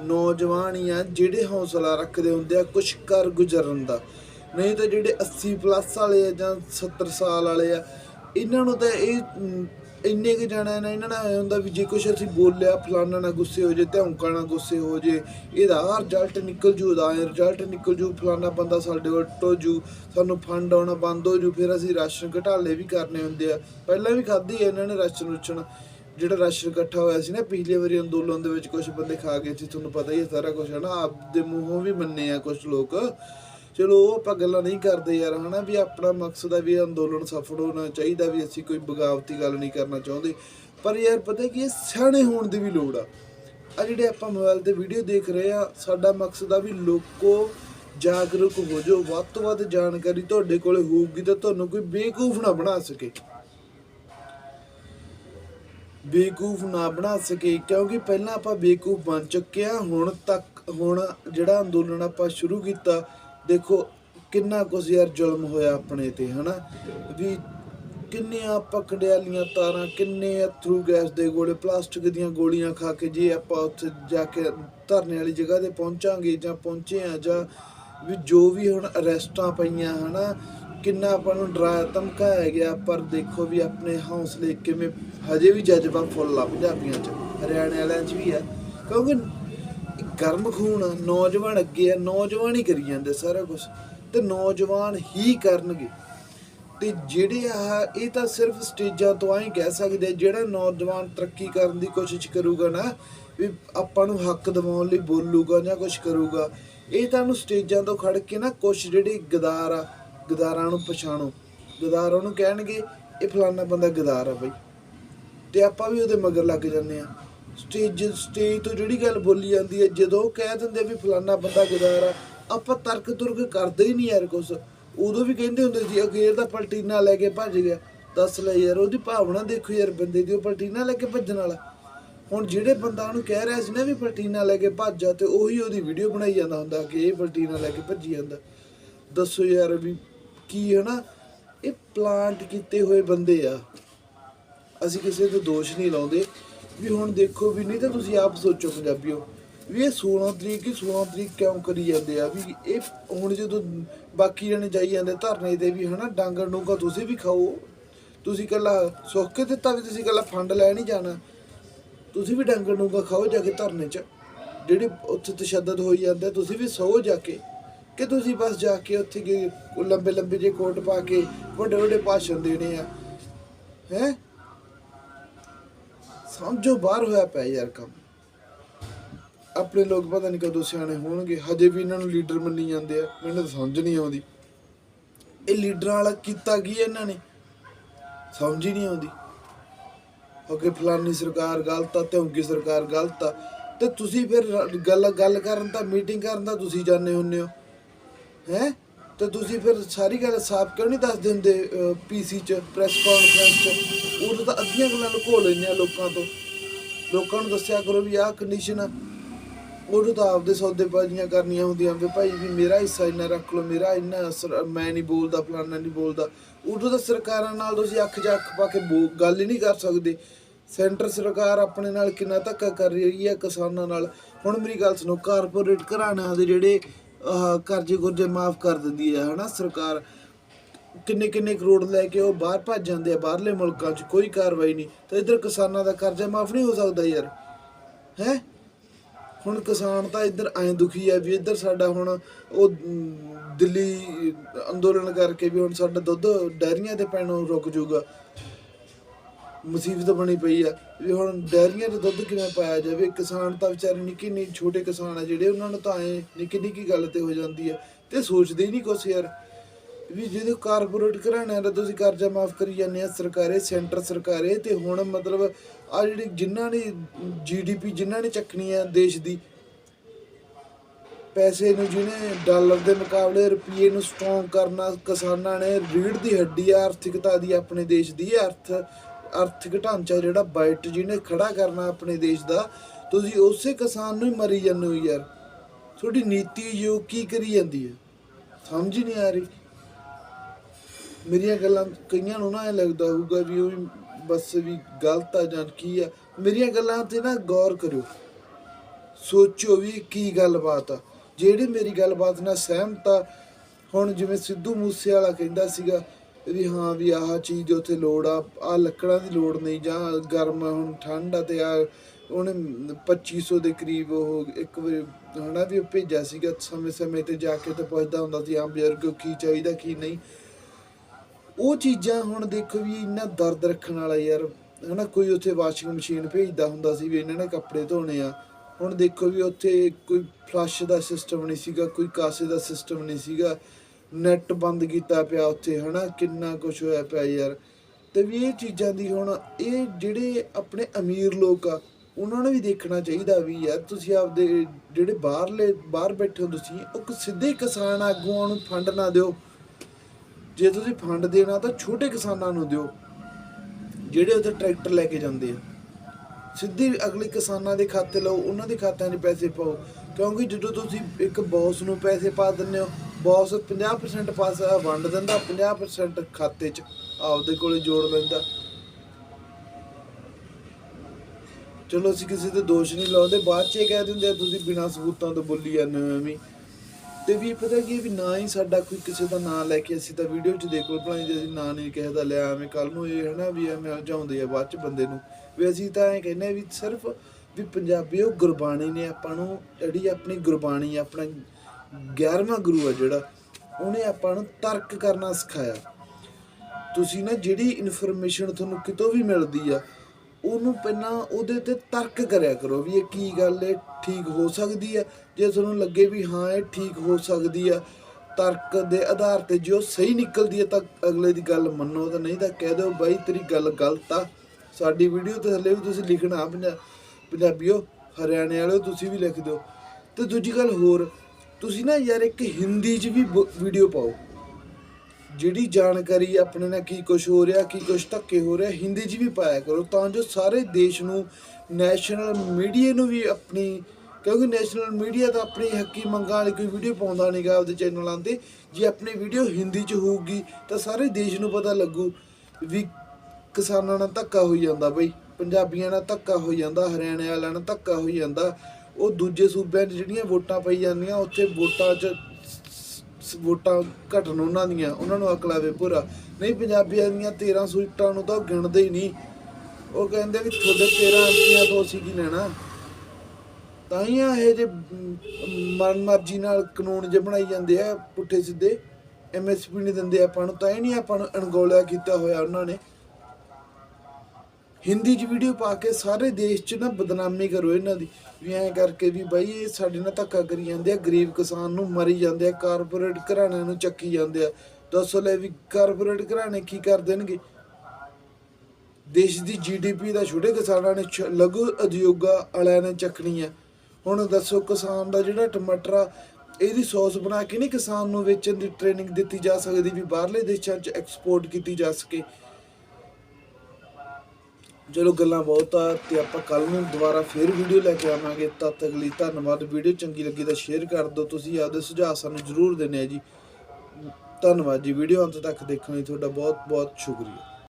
ਨੌਜਵਾਨ ਹੀ ਆ ਜਿਹੜੇ ਹੌਸਲਾ ਰੱਖਦੇ ਹੁੰਦੇ ਆ ਕੁਝ ਕਰ ਗੁਜ਼ਰਨ ਦਾ। ਨਹੀਂ ਤਾਂ ਜਿਹੜੇ 80 ਪਲੱਸ ਵਾਲੇ ਆ ਜਾਂ 70 ਸਾਲ ਵਾਲੇ ਆ, ਇਹਨਾਂ ਨੂੰ ਤਾਂ ਇਹ ਇੰਨੇ ਕੁ ਜਾਣਾ ਨਾ, ਇਹਨਾਂ ਨਾਲ ਐਂ ਹੁੰਦਾ ਵੀ ਜੇ ਕੁਛ ਅਸੀਂ ਬੋਲਿਆ, ਫਲਾਨਾ ਨਾ ਗੁੱਸੇ ਹੋ ਜੇ, ਧੌਂਕਾ ਨਾ ਗੁੱਸੇ ਹੋ ਜੇ, ਇਹਦਾ ਆਹ ਰਿਜ਼ਲਟ ਨਿਕਲ ਜੂ ਦਾ ਰਿਜ਼ਲਟ ਨਿਕਲ ਜੂ, ਫਲਾਨਾ ਬੰਦਾ ਸਾਡੇ ਉਲਟ ਹੋ ਜੂ, ਸਾਨੂੰ ਫੰਡ ਆਉਣਾ ਬੰਦ ਹੋ ਜੂ, ਫਿਰ ਅਸੀਂ ਰਾਸ਼ਨ ਘਟਾਲੇ ਵੀ ਕਰਨੇ ਹੁੰਦੇ ਆ। ਪਹਿਲਾਂ ਵੀ ਖਾਧੀ ਆ ਇਹਨਾਂ ਨੇ ਰਾਸ਼ਨ ਰੁਚਣ ਜਿਹੜਾ ਰਾਸ਼ਨ ਇਕੱਠਾ ਹੋਇਆ ਸੀ ਨਾ, ਪਿਛਲੇ ਵਾਰੀ ਅੰਦੋਲਨ ਦੇ ਵਿੱਚ ਕੁਝ ਬੰਦੇ ਖਾ ਗਏ ਸੀ, ਤੁਹਾਨੂੰ ਪਤਾ ਹੀ ਹੈ ਸਾਰਾ ਕੁਝ ਹੈ ਨਾ ਆਪਦੇ ਮੂੰਹੋਂ ਵੀ ਮੰਨੇ ਆ ਕੁਝ ਲੋਕ। ਚਲੋ, ਉਹ ਆਪਾਂ ਗੱਲਾਂ ਨਹੀਂ ਕਰਦੇ ਯਾਰ, ਹਨਾ ਵੀ ਆਪਣਾ ਮਕਸਦ ਆ ਵੀ ਅੰਦੋਲਨ ਸਫਲ ਹੋਣਾ ਚਾਹੀਦਾ, ਵੀ ਅਸੀਂ ਕੋਈ ਬਗਾਵਤੀ ਗੱਲ ਨਹੀਂ ਕਰਨਾ ਚਾਹੁੰਦੇ। ਪਰ ਯਾਰ ਪਤਾ ਕੀ ਇਹ ਸਿਆਣੇ ਹੋਣ ਦੀ ਵੀ ਲੋੜ ਆ। ਆ ਜਿਹੜੇ ਆਪਾਂ ਮੋਬਾਈਲ ਤੇ ਵੀਡੀਓ ਦੇਖ ਰਹੇ ਆ, ਸਾਡਾ ਮਕਸਦ ਆ ਵੀ ਲੋਕੋ ਜਾਗਰੂਕ ਹੋ ਜਾਓ, ਵੱਧ ਤੋਂ ਵੱਧ ਜਾਣਕਾਰੀ ਤੁਹਾਡੇ ਕੋਲੇ ਹੋਊਗੀ ਤਾਂ ਤੁਹਾਨੂੰ ਕੋਈ ਬੇਕੂਫ ਨਾ ਬਣਾ ਸਕੇ। ਬੇਕੂਫ ਨਾ ਬਣਾ ਸਕੇ, ਕਿਉਂਕਿ ਪਹਿਲਾਂ ਆਪਾਂ ਬੇਕੂਫ ਬਣ ਚੁੱਕੇ ਆ, ਹੁਣ ਤੱਕ, ਹੁਣ ਜਿਹੜਾ ਅੰਦੋਲਨ ਆਪਾਂ ਸ਼ੁਰੂ ਕੀਤਾ ਦੇਖੋ, ਕਿੰਨਾ ਕੁਝ ਯਾਰ ਜ਼ੁਲਮ ਹੋਇਆ ਆਪਣੇ ਤੇ, ਹਨਾ? ਵੀ ਕਿੰਨੀਆਂ ਪਕੜਿਆਲੀਆਂ ਤਾਰਾਂ, ਕਿੰਨੇ ਅਥਰੂ ਗੈਸ ਦੇ ਗੋਲੇ ਪਲਾਸਟਿਕ ਦੀਆਂ ਗੋਲੀਆਂ ਖਾ ਕੇ ਜੇ ਆਪਾਂ ਉੱਥੇ ਜਾ ਕੇ ਧਰਨੇ ਵਾਲੀ ਜਗ੍ਹਾ ਤੇ ਪਹੁੰਚਾਂਗੇ ਜਾਂ ਪਹੁੰਚੇ ਆ ਜਾਂ ਵੀ ਜੋ ਵੀ ਹੁਣ ਅਰੈਸਟਾਂ ਪਈਆਂ, ਹਨਾ? ਕਿੰਨਾ ਆਪਾਂ ਨੂੰ ਡਰਾਇਆ ਧਮਕਾਇਆ ਗਿਆ, ਪਰ ਦੇਖੋ ਵੀ ਆਪਣੇ ਹੌਸਲੇ ਕਿਵੇਂ, ਹਜੇ ਵੀ ਜਜ਼ਬਾ ਫੁੱਲ ਆ ਪੰਜਾਬੀਆਂ 'ਚ, ਹਰਿਆਣੇ ਵਾਲਿਆਂ 'ਚ ਵੀ ਆ। ਕਿਉਂਕਿ ਗਰਮ ਖੂਨ ਆ ਨੌਜਵਾਨ ਅੱਗੇ ਆ, ਨੌਜਵਾਨ ਹੀ ਕਰੀ ਜਾਂਦੇ ਸਾਰਾ ਕੁਝ ਤੇ ਨੌਜਵਾਨ ਹੀ ਕਰਨਗੇ। ਤੇ ਜਿਹੜੇ ਆ, ਇਹ ਤਾਂ ਸਿਰਫ ਸਟੇਜਾਂ ਤੋਂ ਆਈ ਕਹਿ ਸਕਦੇ ਜਿਹੜਾ ਨੌਜਵਾਨ ਤਰੱਕੀ ਕਰਨ ਦੀ ਕੋਸ਼ਿਸ਼ ਕਰੂਗਾ ਨਾ, ਵੀ ਆਪਾਂ ਨੂੰ ਹੱਕ ਦਿਵਾਉਣ ਲਈ ਬੋਲੂਗਾ ਜਾਂ ਕੁਝ ਕਰੂਗਾ, ਇਹ ਤਾਂ ਨੂੰ ਸਟੇਜਾਂ ਤੋਂ ਖੜ ਕੇ ਨਾ ਕੁਝ ਜਿਹੜੇ ਗਦਾਰ ਆ, ਗਦਾਰਾਂ ਨੂੰ ਪਛਾਣੋ। ਗਦਾਰ ਉਹਨੂੰ ਕਹਿਣਗੇ, ਇਹ ਫਲਾਨਾ ਬੰਦਾ ਗਦਾਰ ਆ ਬਈ। ਤੇ ਆਪਾਂ ਵੀ ਉਹਦੇ ਮਗਰ ਲੱਗ ਜਾਂਦੇ ਆ। ਸਟੇਜ ਸਟੇਜ ਤੋਂ ਜਿਹੜੀ ਗੱਲ ਬੋਲੀ ਜਾਂਦੀ ਹੈ, ਜਦੋਂ ਕਹਿ ਦਿੰਦੇ ਵੀ ਫਲਾਨਾ ਬੰਦਾ ਗਦਾਰ ਆ, ਆਪਾਂ ਤਰਕ ਤੁਰਕ ਕਰਦੇ ਹੀ ਨਹੀਂ ਯਾਰ ਕੁਛ। ਉਦੋਂ ਵੀ ਕਹਿੰਦੇ ਹੁੰਦੇ ਸੀ, ਅਗੇਰ ਦਾ ਪਲਟੀਨਾ ਲੈ ਕੇ ਭੱਜ ਗਿਆ। ਦੱਸ ਲੈ ਯਾਰ, ਉਹਦੀ ਭਾਵਨਾ ਦੇਖੋ ਯਾਰ ਬੰਦੇ ਦੀ, ਉਹ ਪਲਟੀਨਾ ਲੈ ਕੇ ਭੱਜਣ ਵਾਲਾ। ਹੁਣ ਜਿਹੜੇ ਬੰਦਾ ਉਹਨੂੰ ਕਹਿ ਰਿਹਾ ਸੀ ਨਾ ਵੀ ਪਲਟੀਨਾ ਲੈ ਕੇ ਭੱਜ ਜਾ, ਤੇ ਉਹੀ ਉਹਦੀ ਵੀਡੀਓ ਬਣਾਈ ਜਾਂਦਾ ਹੁੰਦਾ ਕਿ ਇਹ ਪਲਟੀਨਾ ਲੈ ਕੇ ਭੱਜੀ ਜਾਂਦਾ। ਦੱਸੋ ਯਾਰ ਵੀ ਕੀ ਹਨਾ ਇਹ ਪਲਾਂਟ ਕੀਤੇ ਹੋਏ ਬੰਦੇ ਆ। ਅਸੀਂ ਕਿਸੇ ਤੇ ਦੋਸ਼ ਨਹੀਂ ਲਾਉਂਦੇ। ਵੀ ਹੁਣ ਦੇਖੋ ਵੀ ਨਹੀਂ ਤਾਂ ਤੁਸੀਂ ਆਪ ਸੋਚੋ ਪੰਜਾਬੀਓ, ਵੀ ਇਹ 16 ਤਰੀਕ ਹੀ 16 ਤਰੀਕ ਕਿਉਂ ਕਰੀ ਜਾਂਦੇ ਆ? ਵੀ ਇਹ ਹੁਣ ਜਦੋਂ ਬਾਕੀ ਜਣੇ ਜਾਈ ਜਾਂਦੇ ਧਰਨੇ ਤੇ ਵੀ ਹਨਾ, ਡਾਂਗਰ ਡੂੰਗਾ ਤੁਸੀਂ ਵੀ ਖਾਓ। ਤੁਸੀਂ ਕੱਲਾ ਸੁੱਖ ਕੇ ਦਿੱਤਾ ਵੀ ਤੁਸੀਂ ਕੱਲਾ ਫੰਡ ਲੈ ਨਹੀਂ ਜਾਣਾ। ਤੁਸੀਂ ਵੀ ਡਾਂਗਰ ਡੂੰਗਾ ਖਾਓ ਜਾ ਕੇ ਧਰਨੇ 'ਚ। ਜਿਹੜੇ ਉੱਥੇ ਤਸ਼ੱਦਦ ਹੋਈ ਜਾਂਦਾ, ਤੁਸੀਂ ਵੀ ਸੌ ਜਾ ਕੇ। ਕਿ ਤੁਸੀਂ ਬਸ ਜਾ ਕੇ ਉੱਥੇ ਗਏ ਲੰਬੇ ਲੰਬੇ ਜੇ ਕੋਟ ਪਾ ਕੇ ਵੱਡੇ ਵੱਡੇ ਭਾਸ਼ਣ ਦੇਣੇ ਆ। ਹੈ? ਸਮਝੋ ਬਾਹਰ ਹੋਇਆ ਪਿਆ ਯਾਰ ਕੰਮ। ਆਪਣੇ ਲੋਕ ਪਤਾ ਨਹੀਂ ਕਦੋਂ ਸਿਆਣੇ ਹੋਣਗੇ, ਹਜੇ ਵੀ ਇਹਨਾਂ ਨੂੰ ਲੀਡਰ ਮੰਨੀ ਜਾਂਦੇ ਆ, ਮੈਨੂੰ ਤਾਂ ਸਮਝ ਨਹੀਂ ਆਉਂਦੀ। ਇਹ ਲੀਡਰਾਂ ਵਾਲਾ ਕੀਤਾ ਕੀ ਇਹਨਾਂ ਨੇ? ਸਮਝ ਹੀ ਨਹੀਂ ਆਉਂਦੀ। ਅੱਗੇ ਫਲਾਨੀ ਸਰਕਾਰ ਗਲਤ ਆ ਤੇ ਉਨਕੀ ਸਰਕਾਰ ਗਲਤ ਆ। ਤੇ ਤੁਸੀਂ ਫਿਰ ਗੱਲ ਗੱਲ ਕਰਨ ਤਾਂ, ਮੀਟਿੰਗ ਕਰਨ ਦਾ ਤੁਸੀਂ ਜਾਣੇ ਹੁੰਨੇ ਹੋ। ਹੈ? ਤੇ ਤੁਸੀਂ ਫਿਰ ਸਾਰੀ ਗੱਲ ਸਾਫ਼ ਕਿਉਂ ਨਹੀਂ ਦੱਸ ਦਿੰਦੇ ਪੀਸੀ ਚ ਪ੍ਰੈਸ ਕਾਨਫਰੰਸ ਚ? ਉਦੋਂ ਤਾਂ ਅੱਧੀਆਂ ਗੱਲਾਂ ਲੁਕੋ ਲੈਂਦੇ ਆ ਲੋਕਾਂ ਤੋਂ। ਲੋਕਾਂ ਨੂੰ ਦੱਸਿਆ ਕਰੋ ਵੀ ਆਹ ਕੰਡੀਸ਼ਨ ਆ। ਉਦੋਂ ਤਾਂ ਆਪਦੇ ਸੌਦੇਬਾਜ਼ੀਆਂ ਕਰਨੀਆਂ ਹੁੰਦੀਆਂ ਵੀ ਭਾਈ ਵੀ ਮੇਰਾ ਹਿੱਸਾ ਇੰਨਾ ਰੱਖ ਲਓ, ਮੇਰਾ ਇੰਨਾ ਅਸਰ- ਮੈਂ ਨਹੀਂ ਬੋਲਦਾ, ਫਲਾਨਾ ਨਹੀਂ ਬੋਲਦਾ। ਉਦੋਂ ਤਾਂ ਸਰਕਾਰਾਂ ਨਾਲ ਤੁਸੀਂ ਅੱਖ 'ਚ ਅੱਖ ਪਾ ਕੇ ਬੋ- ਗੱਲ ਹੀ ਨਹੀਂ ਕਰ ਸਕਦੇ। ਸੈਂਟਰ ਸਰਕਾਰ ਆਪਣੇ ਨਾਲ ਕਿੰਨਾ ਧੱਕਾ ਕਰ ਰਹੀ ਹੈ ਕਿਸਾਨਾਂ ਨਾਲ। ਹੁਣ ਮੇਰੀ ਗੱਲ ਸੁਣੋ ਕਾਰਪੋਰੇਟ ਘਰਾਣਿਆਂ ਦੇ ਜਿਹੜੇ, ਆਹ ਕਰਜ਼ੇ ਗੁਰਜ਼ੇ ਮਾਫ ਕਰ ਦਿੰਦੀ ਹੈ, ਹਨਾ ਸਰਕਾਰ? ਕਿੰਨੇ ਕਿੰਨੇ ਕਰੋੜ ਲੈ ਕੇ ਉਹ ਬਾਹਰ ਭੱਜ ਜਾਂਦੇ ਆ, ਬਾਹਰਲੇ ਮੁਲਕਾਂ 'ਚ ਕੋਈ ਕਾਰਵਾਈ ਨਹੀਂ। ਤਾਂ ਇੱਧਰ ਕਿਸਾਨਾਂ ਦਾ ਕਰਜ਼ਾ ਮਾਫ ਨਹੀਂ ਹੋ ਸਕਦਾ ਯਾਰ, ਹੈ? ਹੁਣ ਕਿਸਾਨ ਤਾਂ ਇੱਧਰ ਐਂ ਦੁਖੀ ਆ ਵੀ ਇੱਧਰ ਸਾਡਾ ਹੁਣ ਉਹ ਦਿੱਲੀ ਅੰਦੋਲਨ ਕਰਕੇ ਵੀ ਹੁਣ ਸਾਡਾ ਦੁੱਧ ਡੈਰੀਆਂ ਤੇ ਪੈਣੋਂ ਰੁਕ ਜਾਊਗਾ। ਮੁਸੀਬਤ ਬਣੀ ਪਈ ਆ ਵੀ ਹੁਣ ਡੈਰੀਆਂ 'ਚ ਦੁੱਧ ਕਿਵੇਂ ਪਾਇਆ ਜਾਵੇ? ਕਿਸਾਨ ਤਾਂ ਵਿਚਾਰੇ ਨਿੱਕੀ ਨਿੱਕੀ ਛੋਟੇ ਕਿਸਾਨ ਆ ਜਿਹੜੇ ਉਹਨਾਂ ਨੂੰ ਤਾਂ ਐ ਨਿੱਕੀ ਨਿੱਕੀ ਗੱਲ ਤੇ ਹੋ ਜਾਂਦੀ ਆ। ਤੇ ਸੋਚਦੇ ਹੀ ਨਹੀਂ ਕੁਛ ਯਾਰ। ਵੀ ਜਿਹਦੇ ਕਾਰਪੋਰੇਟ ਘਰਾਣਿਆਂ ਦਾ ਤੁਸੀਂ ਕਰਜ਼ਾ ਮਾਫ ਕਰੀ ਜਾਂਦੇ ਆ, ਸਰਕਾਰੇ ਸੈਂਟਰ ਸਰਕਾਰੇ, ਤੇ ਹੁਣ ਮਤਲਬ ਆ ਜਿਹੜੀ ਜਿਨ੍ਹਾਂ ਨੇ ਜੀਡੀਪੀ ਜਿਨ੍ਹਾਂ ਨੇ ਚੱਕਣੀ ਆ ਦੇਸ਼ ਦੀ, ਪੈਸੇ ਨੂੰ ਜਿਹਨੇ ਡਾਲਰ ਦੇ ਮੁਕਾਬਲੇ ਰੁਪਏ ਨੂੰ ਸਟਰੋਂਗ ਕਰਨਾ, ਕਿਸਾਨਾਂ ਨੇ ਰੀੜ ਦੀ ਹੱਡੀ ਆ, ਆਰਥਿਕਤਾ ਦੀ ਆਪਣੇ ਦੇਸ਼ ਦੀ ਅਰਥ, ਆਰਥਿਕ ਢਾਂਚਾ ਜਿਹੜਾ ਬਾਈਟ ਜਿਹਨੇ ਖੜਾ ਕਰਨਾ ਆਪਣੇ ਦੇਸ਼ ਦਾ, ਤੁਸੀਂ ਉਸੇ ਕਿਸਾਨ ਨੂੰ ਹੀ ਮਰੀ ਜਾਂਦੇ ਹੋ ਯਾਰ। ਤੁਹਾਡੀ ਨੀਤੀ ਜੋ ਕੀ ਕਰੀ ਜਾਂਦੀ ਹੈ ਸਮਝ ਹੀ ਨਹੀਂ ਆ ਰਹੀ। ਮੇਰੀਆਂ ਗੱਲਾਂ ਕਈਆਂ ਨੂੰ ਨਾ ਇਹ ਲੱਗਦਾ ਹੋਊਗਾ ਵੀ ਉਹ ਵੀ ਬਸ ਵੀ ਗਲਤ ਆ ਜਾਂ ਕੀ ਆ। ਮੇਰੀਆਂ ਗੱਲਾਂ ਤੇ ਨਾ ਗੌਰ ਕਰਿਓ। ਸੋਚੋ ਵੀ ਕੀ ਗੱਲਬਾਤ ਆ। ਜਿਹੜੀ ਮੇਰੀ ਗੱਲਬਾਤ ਨਾਲ ਸਹਿਮਤ ਆ ਹੁਣ ਜਿਵੇਂ ਸਿੱਧੂ ਮੂਸੇ ਵਾਲਾ ਕਹਿੰਦਾ ਸੀਗਾ ਵੀ ਹਾਂ ਵੀ ਆਹ ਚੀਜ਼ ਉੱਥੇ ਲੋੜ ਆ ਆ ਲੱਕੜਾਂ ਦੀ ਲੋੜ ਨਹੀਂ ਜਾਂ ਗਰਮ ਆ, ਹੁਣ ਠੰਡ ਆ ਤੇ ਆ ਉਹਨੇ 2500 ਦੇ ਕਰੀਬ ਉਹ ਇੱਕ ਵਾਰੀ ਹਨਾ ਵੀ ਭੇਜਿਆ ਸੀਗਾ ਸਮੇਂ ਸਮੇਂ ਤੇ ਜਾ ਕੇ ਤੇ ਪੁੱਛਦਾ ਹੁੰਦਾ ਸੀ ਆਮ ਬਜ਼ੁਰਗ ਕੀ ਚਾਹੀਦਾ ਕੀ ਨਹੀਂ। ਉਹ ਚੀਜ਼ਾਂ ਹੁਣ ਦੇਖੋ ਵੀ ਇੰਨਾ ਦਰਦ ਰੱਖਣ ਵਾਲਾ ਯਾਰ, ਹਨਾ, ਕੋਈ ਉੱਥੇ ਵਾਸ਼ਿੰਗ ਮਸ਼ੀਨ ਭੇਜਦਾ ਹੁੰਦਾ ਸੀ ਵੀ ਇਹਨਾਂ ਨੇ ਕੱਪੜੇ ਧੋਣੇ ਆ। ਹੁਣ ਦੇਖੋ ਵੀ ਉੱਥੇ ਕੋਈ ਫਲਸ਼ ਦਾ ਸਿਸਟਮ ਨਹੀਂ ਸੀਗਾ, ਕੋਈ ਕਾਸੇ ਦਾ ਸਿਸਟਮ ਨਹੀਂ ਸੀਗਾ। ਨੈਟ ਬੰਦ ਕੀਤਾ ਪਿਆ ਉੱਥੇ, ਹਨਾ, ਕਿੰਨਾ ਕੁਝ ਹੋਇਆ ਪਿਆ ਯਾਰ। ਤੇ ਵੀ ਇਹ ਚੀਜ਼ਾਂ ਦੀ ਹੁਣ ਇਹ ਜਿਹੜੇ ਆਪਣੇ ਅਮੀਰ ਲੋਕ ਆ, ਉਹਨਾਂ ਨੂੰ ਵੀ ਦੇਖਣਾ ਚਾਹੀਦਾ ਵੀ ਯਾਰ, ਤੁਸੀਂ ਆਪਦੇ ਜਿਹੜੇ ਬਾਹਰਲੇ, ਬਾਹਰ ਬੈਠੇ ਹੋ ਤੁਸੀਂ, ਉਹ ਸਿੱਧੇ ਕਿਸਾਨ ਆਗੂਆਂ ਨੂੰ ਫੰਡ ਨਾ ਦਿਓ। ਜੇ ਤੁਸੀਂ ਫੰਡ ਦੇਣਾ ਤਾਂ ਛੋਟੇ ਕਿਸਾਨਾਂ ਨੂੰ ਦਿਓ, ਜਿਹੜੇ ਉੱਥੇ ਟਰੈਕਟਰ ਲੈ ਕੇ ਜਾਂਦੇ ਆ। ਸਿੱਧੀ ਅਗਲੇ ਕਿਸਾਨਾਂ ਦੇ ਖਾਤੇ ਲਓ, ਉਹਨਾਂ ਦੇ ਖਾਤਿਆਂ 'ਚ ਪੈਸੇ ਪਾਓ। ਕਿਉਂਕਿ ਜਦੋਂ ਤੁਸੀਂ ਇੱਕ ਬੌਸ ਨੂੰ ਪੈਸੇ ਪਾ ਦਿੰਦੇ ਹੋ, ਬੌਸ 50% ਪਾਸਾ ਵੰਡ ਦਿੰਦਾ 50% ਖਾਤੇ 'ਚ ਆਪਦੇ ਕੋਲੇ ਜੋੜ ਲੈਂਦਾ। ਚਲੋ ਅਸੀਂ ਕਿਸੇ ਤੇ ਦੋਸ਼ ਨਹੀਂ ਲਾਉਂਦੇ, ਬਾਅਦ 'ਚ ਇਹ ਕਹਿ ਦਿੰਦੇ ਆ, ਤੁਸੀਂ ਬਿਨਾਂ ਸਬੂਤਾਂ ਤੋਂ ਬੋਲੀ ਜਾਂਦੇ ਹੋ ਐਵੇਂ ਤੇ ਵੀ ਪਤਾ ਕੀ ਵੀ ਨਾ ਹੀ ਸਾਡਾ ਕੋਈ ਕਿਸੇ ਦਾ ਨਾਂ ਲੈ ਕੇ ਅਸੀਂ ਤਾਂ ਵੀਡੀਓ 'ਚ ਦੇਖ ਲਓ ਭਲਾ ਜੇ ਅਸੀਂ ਨਾਂ ਨਹੀਂ ਕਿਸੇ ਦਾ ਲਿਆ ਐਵੇਂ ਕੱਲ ਨੂੰ ਇਹ ਹਨਾ ਵੀ ਐਵੇਂ ਉਲਝਾਉਂਦੇ ਆ ਬਾਅਦ 'ਚ ਬੰਦੇ ਨੂੰ। ਵੀ ਅਸੀਂ ਤਾਂ ਐਂ ਕਹਿੰਦੇ ਵੀ ਸਿਰਫ ਵੀ ਪੰਜਾਬੀ ਉਹ ਗੁਰਬਾਣੀ ਨੇ ਆਪਾਂ ਨੂੰ ਜਿਹੜੀ ਆਪਣੀ ਗੁਰਬਾਣੀ ਆ, ਆਪਣਾ 11ਵਾਂ ਗੁਰੂ ਆ ਜਿਹੜਾ ਉਹਨੇ ਆਪਾਂ ਨੂੰ ਤਰਕ ਕਰਨਾ ਸਿਖਾਇਆ। ਤੁਸੀਂ ਨਾ ਜਿਹੜੀ ਇਨਫੋਰਮੇਸ਼ਨ ਤੁਹਾਨੂੰ ਕਿਤੋਂ ਵੀ ਮਿਲਦੀ ਆ ਉਹਨੂੰ ਪਹਿਲਾਂ ਉਹਦੇ ਤੇ ਤਰਕ ਕਰਿਆ ਕਰੋ ਵੀ ਇਹ ਕੀ ਗੱਲ ਹੈ, ਠੀਕ ਹੋ ਸਕਦੀ ਹੈ। ਜੇ ਤੁਹਾਨੂੰ ਲੱਗੇ ਵੀ ਹਾਂ, ਇਹ ਠੀਕ ਹੋ ਸਕਦੀ ਆ ਤਰਕ ਦੇ ਆਧਾਰ ਤੇ ਜੇ ਉਹ ਸਹੀ ਨਿਕਲਦੀ ਹੈ ਤਾਂ ਅਗਲੇ ਦੀ ਗੱਲ ਮੰਨੋ ਤਾਂ ਨਹੀਂ ਤਾਂ ਕਹਿ ਦਿਓ, ਬਾਈ, ਤੇਰੀ ਗੱਲ ਗਲਤ ਆ। ਸਾਡੀ ਵੀਡੀਓ ਤੇ ਥੱਲੇ ਵੀ ਤੁਸੀਂ ਲਿਖਣਾ ਪੰਜਾ, ਪੰਜਾਬੀਓ, ਹਰਿਆਣੇ ਵਾਲਿਓ, ਤੁਸੀਂ ਵੀ ਲਿਖ ਦਿਓ। ਤੇ ਦੂਜੀ ਗੱਲ ਹੋਰ, ਤੁਸੀਂ ਨਾ ਯਾਰ ਇੱਕ ਹਿੰਦੀ 'ਚ ਵੀ, ਵੀਡੀਓ ਪਾਓ। ਜਿਹੜੀ ਜਾਣਕਾਰੀ ਆਪਣੇ ਨਾਲ ਕੀ ਕੁਝ ਹੋ ਰਿਹਾ, ਕੀ ਕੁਝ ਧੱਕੇ ਹੋ ਰਿਹਾ, ਹਿੰਦੀ 'ਚ ਵੀ ਪਾਇਆ ਕਰੋ, ਤਾਂ ਜੋ ਸਾਰੇ ਦੇਸ਼ ਨੂੰ ਨੈਸ਼ਨਲ ਮੀਡੀਆ ਨੂੰ ਵੀ ਆਪਣੀ, ਕਿਉਂਕਿ ਨੈਸ਼ਨਲ ਮੀਡੀਆ ਤਾਂ ਆਪਣੀ ਹੱਕੀ ਮੰਗਾਂ ਵਾਲੀ ਕੋਈ ਵੀਡੀਓ ਪਾਉਂਦਾ ਨਹੀਂਗਾ ਆਪਦੇ ਚੈਨਲਾਂ ਤੇ ਜੇ ਆਪਣੀ ਵੀਡੀਓ ਹਿੰਦੀ 'ਚ ਹੋਊਗੀ ਤਾਂ ਸਾਰੇ ਦੇਸ਼ ਨੂੰ ਪਤਾ ਲੱਗੂ ਵੀ ਕਿਸਾਨਾਂ ਨਾਲ ਧੱਕਾ ਹੋਈ ਜਾਂਦਾ ਬਈ, ਪੰਜਾਬੀਆਂ ਨਾਲ ਧੱਕਾ ਹੋਈ ਜਾਂਦਾ, ਹਰਿਆਣੇ ਵਾਲਿਆਂ ਨਾਲ ਧੱਕਾ ਹੋਈ ਜਾਂਦਾ, ਉਹ ਦੂਜੇ ਸੂਬਿਆਂ 'ਚ ਜਿਹੜੀਆਂ ਵੋਟਾਂ ਪਈ ਜਾਂਦੀਆਂ, ਉੱਥੇ ਵੋਟਾਂ 'ਚ ਵੋਟਾਂ ਘਟਣ ਉਹਨਾਂ ਦੀਆਂ, ਉਹਨਾਂ ਨੂੰ ਅਕਲ ਆਵੇ ਪੂਰਾ ਨਹੀਂ, ਪੰਜਾਬੀਆਂ ਦੀਆਂ 13 ਸੀਟਾਂ ਨੂੰ ਤਾਂ ਉਹ ਗਿਣਦੇ ਹੀ ਨਹੀਂ। ਉਹ ਕਹਿੰਦੇ ਵੀ ਤੁਹਾਡੇ 13 ਐਮਪੀਆਂ ਤੋਂ ਅਸੀਂ ਕੀ ਲੈਣਾ? ਤਾਂ ਹੀ ਆ ਇਹ ਜੇ ਮਨ ਮਰਜ਼ੀ ਨਾਲ ਕਾਨੂੰਨ ਜੇ ਬਣਾਈ ਜਾਂਦੇ ਆ ਪੁੱਠੇ ਸਿੱਧੇ ਐਮਐਸਪੀ ਨਹੀਂ ਦਿੰਦੇ ਆਪਾਂ ਨੂੰ, ਤਾਂ ਹੀ ਨਹੀਂ ਆਪਾਂ ਨੂੰ ਅਣਗੌਲਿਆ ਕੀਤਾ ਹੋਇਆ ਉਹਨਾਂ ਨੇ। ਹਿੰਦੀ 'ਚ ਵੀਡੀਓ ਪਾ ਕੇ ਸਾਰੇ ਦੇਸ਼ 'ਚ ਨਾ ਬਦਨਾਮੀ ਕਰੋ ਇਹਨਾਂ ਦੀ। ਵੀ ਐਂ ਕਰਕੇ ਵੀ ਬਾਈ, ਇਹ ਸਾਡੇ ਨਾਲ ਧੱਕਾ ਕਰੀ ਜਾਂਦੇ ਆ, ਗਰੀਬ ਕਿਸਾਨ ਨੂੰ ਮਰੀ ਜਾਂਦੇ ਆ ਕਾਰਪੋਰੇਟ ਘਰਾਣਿਆਂ ਨੂੰ ਚੱਕੀ ਜਾਂਦੇ ਆ। ਦੱਸੋ ਲੈ ਵੀ ਕਾਰਪੋਰੇਟ ਘਰਾਣੇ ਕੀ ਕਰ ਦੇਣਗੇ? ਦੇਸ਼ ਦੀ ਜੀਡੀਪੀ ਦਾ ਛੋਟੇ ਕਿਸਾਨਾਂ ਨੇ ਛ- ਲਘੂ ਉਦਯੋਗਾਂ ਵਾਲਿਆਂ ਨੇ ਚੱਕਣੀ ਆ। ਹੁਣ ਦੱਸੋ ਕਿਸਾਨ ਦਾ ਜਿਹੜਾ ਟਮਾਟਰ ਆ, ਇਹਦੀ ਸੌਸ ਬਣਾ ਕੇ ਨਹੀਂ ਕਿਸਾਨ ਨੂੰ ਵੇਚਣ ਦੀ ਟ੍ਰੇਨਿੰਗ ਦਿੱਤੀ ਜਾ ਸਕਦੀ ਵੀ ਬਾਹਰਲੇ ਦੇਸ਼ਾਂ 'ਚ ਐਕਸਪੋਰਟ ਕੀਤੀ ਜਾ ਸਕੇ। ਚਲੋ ਗੱਲਾਂ ਬਹੁਤ ਆ ਤੇ ਆਪਾਂ ਕੱਲ ਨੂੰ ਦੁਬਾਰਾ ਫੇਰ ਵੀਡੀਓ ਲੈ ਕੇ ਆਵਾਂਗੇ। ਤਦ ਤੱਕ ਲਈ ਧੰਨਵਾਦ। ਵੀਡੀਓ ਚੰਗੀ ਲੱਗੀ ਤਾਂ ਸ਼ੇਅਰ ਕਰ ਦਿਓ। ਤੁਸੀਂ ਆਪਦੇ ਸੁਝਾਅ ਸਾਨੂੰ ਜ਼ਰੂਰ ਦੇਣੇ ਆ ਜੀ। ਧੰਨਵਾਦ ਜੀ। ਵੀਡੀਓ ਅੰਤ ਤੱਕ ਦੇਖਣ ਲਈ ਤੁਹਾਡਾ ਬਹੁਤ ਬਹੁਤ ਸ਼ੁਕਰੀਆ।